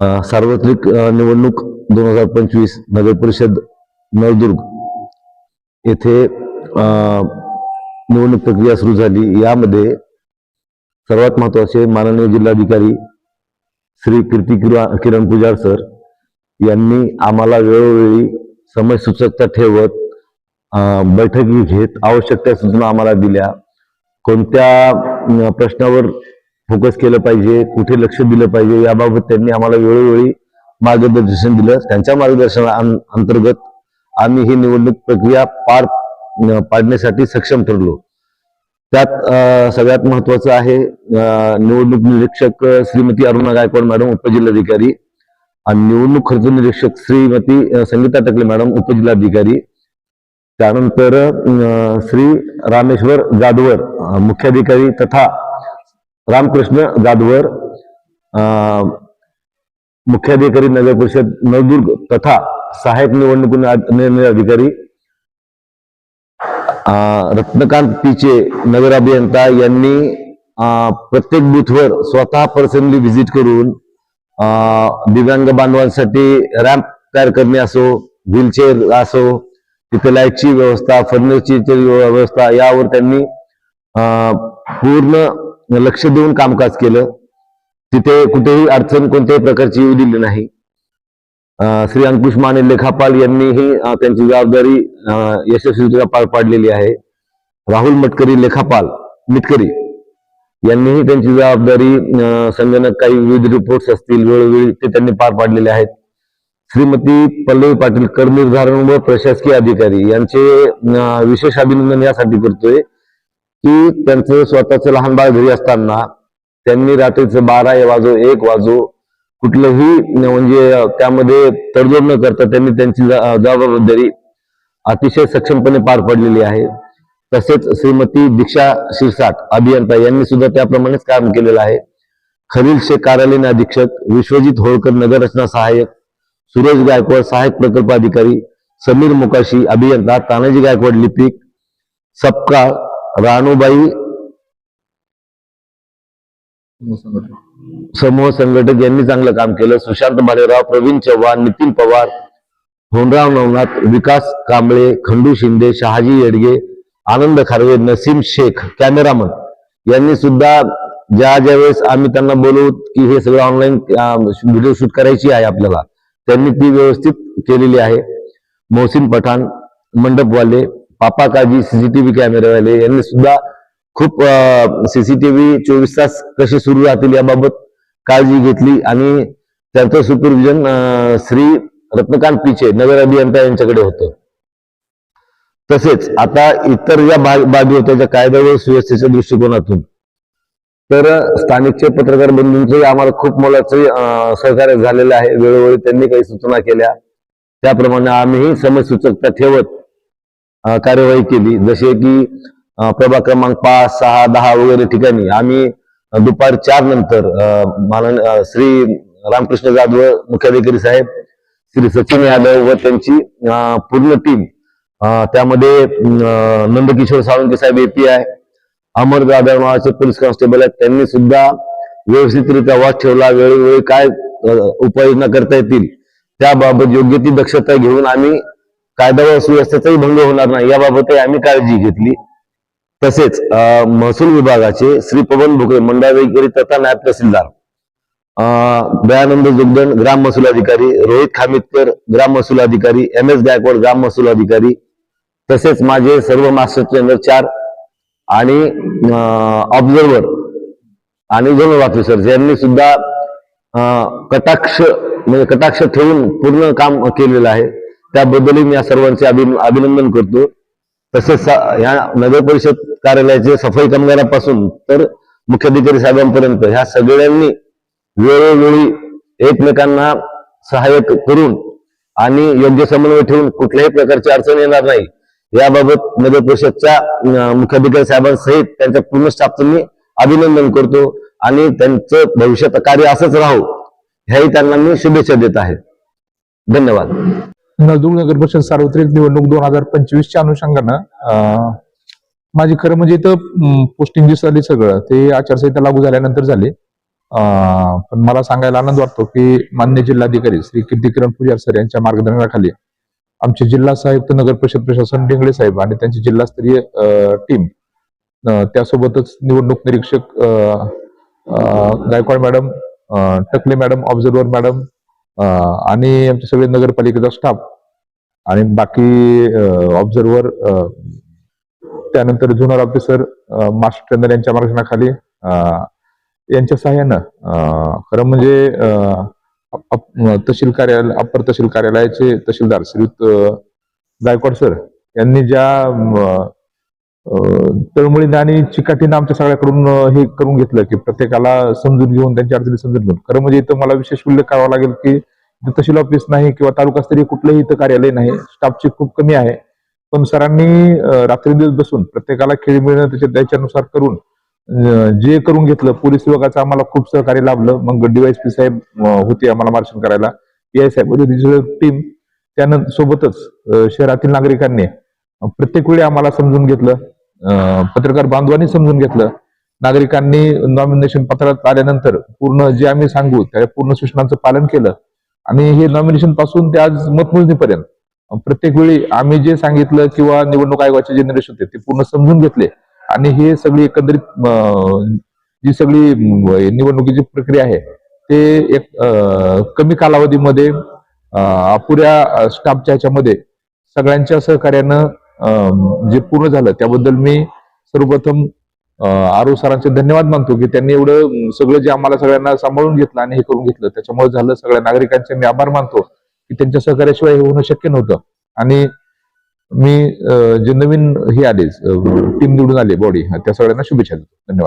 सार्वत्रिक निवडणूक दोन हजार पंचवीस नगर परिषद नळदुर्ग येथे निवडणूक प्रक्रिया सुरू झाली. यामध्ये सर्वात महत्त्वाचे माननीय जिल्हाधिकारी श्री कीर्ती किरा- किरण पुजार सर यांनी आम्हाला वेळोवेळी समय सुचकता ठेवत बैठकी घेत आवश्यक त्या सूचना आम्हाला दिल्या. कोणत्या प्रश्नावर फोकस केलं पाहिजे कुठे लक्ष दिलं पाहिजे याबाबत त्यांनी आम्हाला वेळोवेळी मार्गदर्शन दिलं. त्यांच्या मार्गदर्शना अंतर्गत आम्ही ही निवडणूक प्रक्रिया पार पाडण्यासाठी सक्षम ठरलो. त्यात सगळ्यात महत्वाचं आहे निवडणूक निरीक्षक श्रीमती अरुणा गायकवाड मॅडम उपजिल्हाधिकारी आणि निवडणूक खर्च निरीक्षक श्रीमती संगीता टकले मॅडम उपजिल्हाधिकारी. त्यानंतर श्री रामेश्वर जाधवर मुख्याधिकारी तथा रामकृष्ण जाधवर अं, मुख्याधिकारी नगर परिषद नवदुर्ग तथा सहायक निवडणूक निर्णय अधिकारी रत्नकांत पिचे नगर अभियंता यांनी प्रत्येक बूथवर स्वतः पर्सनली व्हिजिट करून दिव्यांग बांधवांसाठी रॅम्प तयार करणे असो व्हीलचेअर असो तिथे लाईटची व्यवस्था फर्निचरची व्यवस्था यावर त्यांनी अं, पूर्ण लक्ष देऊन कामकाज केलं. तिथे कुठेही अडचण कोणत्याही प्रकारची येऊ दिली नाही. श्री अंकुश माने लेखापाल यांनीही त्यांची जबाबदारी यशस्वीरित्या पार पाडलेली आहे. राहुल मटकरी लेखापाल मिटकरी यांनीही त्यांची जबाबदारी संगणक काही विविध रिपोर्ट्स असतील वेळोवेळी ते त्यांनी पार पाडलेले आहेत. श्रीमती पल्लवी पाटील करनिर्धारण व प्रशासकीय अधिकारी यांचे विशेष अभिनंदन यासाठी करतोय. की त्यांचं स्वतःचं लहान बाळ घरी असताना त्यांनी रात्रीचं बारा वाजो एक वाजो कुठलंही म्हणजे त्यामध्ये तडजोड न करता त्यांनी त्यांची जबाबदारी अतिशय सक्षमपणे पार पडलेली आहे. तसेच श्रीमती दीक्षा शिरसाट अभियंता यांनी सुद्धा त्याप्रमाणेच काम केलेलं आहे. खलील शेख कार्यालयीन अधीक्षक विश्वजित होळकर नगररचना सहाय्यक सुरेश गायकवाड सहाय्यक प्रकल्प अधिकारी समीर मुकाशी अभियंता तानाजी गायकवाड लिपिक सपकाळ राणूबाई समूह संघटक यांनी चांगलं काम केलं. सुशांत भालेराव प्रवीण चव्हाण नितीन पवार होनराव नवनाथ विकास कांबळे खंडू शिंदे शहाजी येडगे आनंद खारवे नसीम शेख कॅमेरामन यांनी सुद्धा ज्या ज्या वेळेस आम्ही त्यांना बोलवू की हे सगळं ऑनलाईन व्हिडिओ शूट करायची आहे आपल्याला त्यांनी ती व्यवस्थित केलेली आहे. मोहसिन पठाण मंडपवाले पापा काजी सीसीटीव्ही कॅमेरेवाले यांनी सुद्धा खूप सीसीटीव्ही चोवीस तास कसे सुरू राहतील याबाबत काळजी घेतली आणि त्यांचं सुपरविजन श्री रत्नकांत पिचे नगर अभियंता यांच्याकडे होतं. तसेच आता इतर ज्या बाबी होत्या त्या कायदा व सुव्यवस्थेच्या दृष्टिकोनातून तर स्थानिकचे पत्रकार बंधूंचे आम्हाला खूप मोलाचे सहकार्य झालेलं आहे. वेळोवेळी त्यांनी काही सूचना केल्या. त्याप्रमाणे आम्हीही समजसूचकता ठेवत कार्यवाही केली. जसे की प्रभाग क्रमांक पाच सहा दहा वगैरे ठिकाणी आम्ही दुपार चार नंतर अं, मानन श्री रामकृष्ण जाधव मुख्याधिकारी साहेब श्री सचिन यादव व त्यांची पूर्ण टीम त्यामध्ये नंदकिशोर साळुंके साहेब एपीआय अमर जाधव नावाचे पोलीस कॉन्स्टेबल आहेत. त्यांनी सुद्धा व्यवस्थितरित्या वाद ठेवला. वेळोवेळी काय उपाययोजना करता येतील त्याबाबत योग्य ती दक्षता घेऊन आम्ही कायदा व सुव्यवस्थेचाही भंग होणार नाही. याबाबतही आम्ही काळजी घेतली. तसेच महसूल विभागाचे श्री पवन भुकरे मंडळाधिकारी तथा नायब तहसीलदार अं, दयानंद जोगदन ग्राम महसूल अधिकारी रोहित खामितकर ग्राम महसूल अधिकारी एम एस गायकवाड ग्राम महसूल अधिकारी तसेच माझे सर्व मास्टर ट्रेनर चार आणि ऑब्झर्वर आणि जनरल ऑफिसर यांनी सुद्धा कटाक्ष म्हणजे कटाक्ष ठेवून पूर्ण काम केलेलं आहे. त्याबद्दलही मी या सर्वांचे अभिन- अभिनंदन करतो. तसेच ह्या या नगर परिषद कार्यालयाचे सफाई कामगारापासून तर मुख्याधिकारी साहेबांपर्यंत ह्या सगळ्यांनी वेळोवेळी एकमेकांना सहाय्य करून आणि योग्य समन्वय ठेवून कुठल्याही प्रकारची अडचण येणार नाही. याबाबत नगर परिषदच्या मुख्याधिकारी साहेबांसहित त्यांच्या पूर्ण स्टाफचं मी अभिनंदन करतो आणि त्यांचं भविष्यात कार्य असंच राहो ह्याही त्यांना मी शुभेच्छा देत आहे. धन्यवाद. नळदुर्ग नगर परिषद सार्वत्रिक निवडणूक दोन हजार पंचवीसच्या अनुषंगानं माझी खरं म्हणजे इथं पोस्टिंग जी झाली सगळं ते आचारसंहिता लागू झाल्यानंतर झाले. पण मला सांगायला आनंद वाटतो की मान्य जिल्हाधिकारी श्री कीर्तिकिरण पुजार सर यांच्या मार्गदर्शनाखाली आमचे जिल्हा साहेब नगर परिषद प्रशासन डिंगळे साहेब आणि त्यांची जिल्हास्तरीय टीम त्यासोबतच निवडणूक निरीक्षक अं, Gaikwad madam Takle madam observer madam आणि आमचे सगळे नगरपालिकेचा स्टाफ आणि बाकी ऑब्झर्वर त्यानंतर झोनल ऑफिसर मास्टर ट्रेनर यांच्या मार्गदर्शनाखाली यांच्या सहाय्यानं खरं म्हणजे तहसील कार्यालय अप्पर तहसील कार्यालयाचे तहसीलदार श्रीयुत गायकवाड सर यांनी ज्या तळमळीने आणि चिकाटीनं आमच्या सगळ्याकडून हे करून घेतलं की प्रत्येकाला समजून घेऊन त्यांच्या अडचणी समजून घेऊन. खरं म्हणजे इथं मला विशेष उल्लेख करावा लागेल की तहसील ऑफिस नाही किंवा तालुकास्तरीय कुठलंही इथं कार्यालय नाही स्टाफची खूप कमी आहे. पण सरांनी रात्री दिवस बसून प्रत्येकाला खेळ मिळणं त्याच्या त्याच्यानुसार करून जे करून घेतलं पोलीस विभागाचं आम्हाला खूप सहकार्य लाभलं. मग डीवायसपी साहेब होते आम्हाला मार्शन करायला. पी साहेब होते टीम त्यानंतर सोबतच शहरातील नागरिकांनी प्रत्येक वेळी आम्हाला समजून घेतलं. पत्रकार बांधवांनी समजून घेतलं. नागरिकांनी नॉमिनेशन पत्रात आल्यानंतर पूर्ण जे आम्ही सांगू त्या पूर्ण सूचनांचं पालन केलं. आणि हे नॉमिनेशनपासून ते आज मतमोजणीपर्यंत. प्रत्येक वेळी आम्ही जे सांगितलं किंवा निवडणूक आयोगाचे जे निर्देश होते ते पूर्ण समजून घेतले. आणि हे सगळी एकंदरीत जी सगळी निवडणुकीची प्रक्रिया आहे ते एक कमी कालावधीमध्ये अपुऱ्या स्टाफच्या ह्याच्यामध्ये सगळ्यांच्या सहकार्यानं जे पूर्ण झालं त्याबद्दल मी सर्वप्रथम आरो सरांचे धन्यवाद मानतो की त्यांनी एवढं सगळं जे आम्हाला सगळ्यांना सांभाळून घेतलं आणि हे करून घेतलं. त्याच्यामुळे झालं सगळ्या नागरिकांचे मी आभार मानतो की त्यांच्या सहकार्याशिवाय हे होणं शक्य नव्हतं. आणि मी जे नवीन हे आले टीम निवडून आले बॉडी त्या सगळ्यांना शुभेच्छा देतो. धन्यवाद.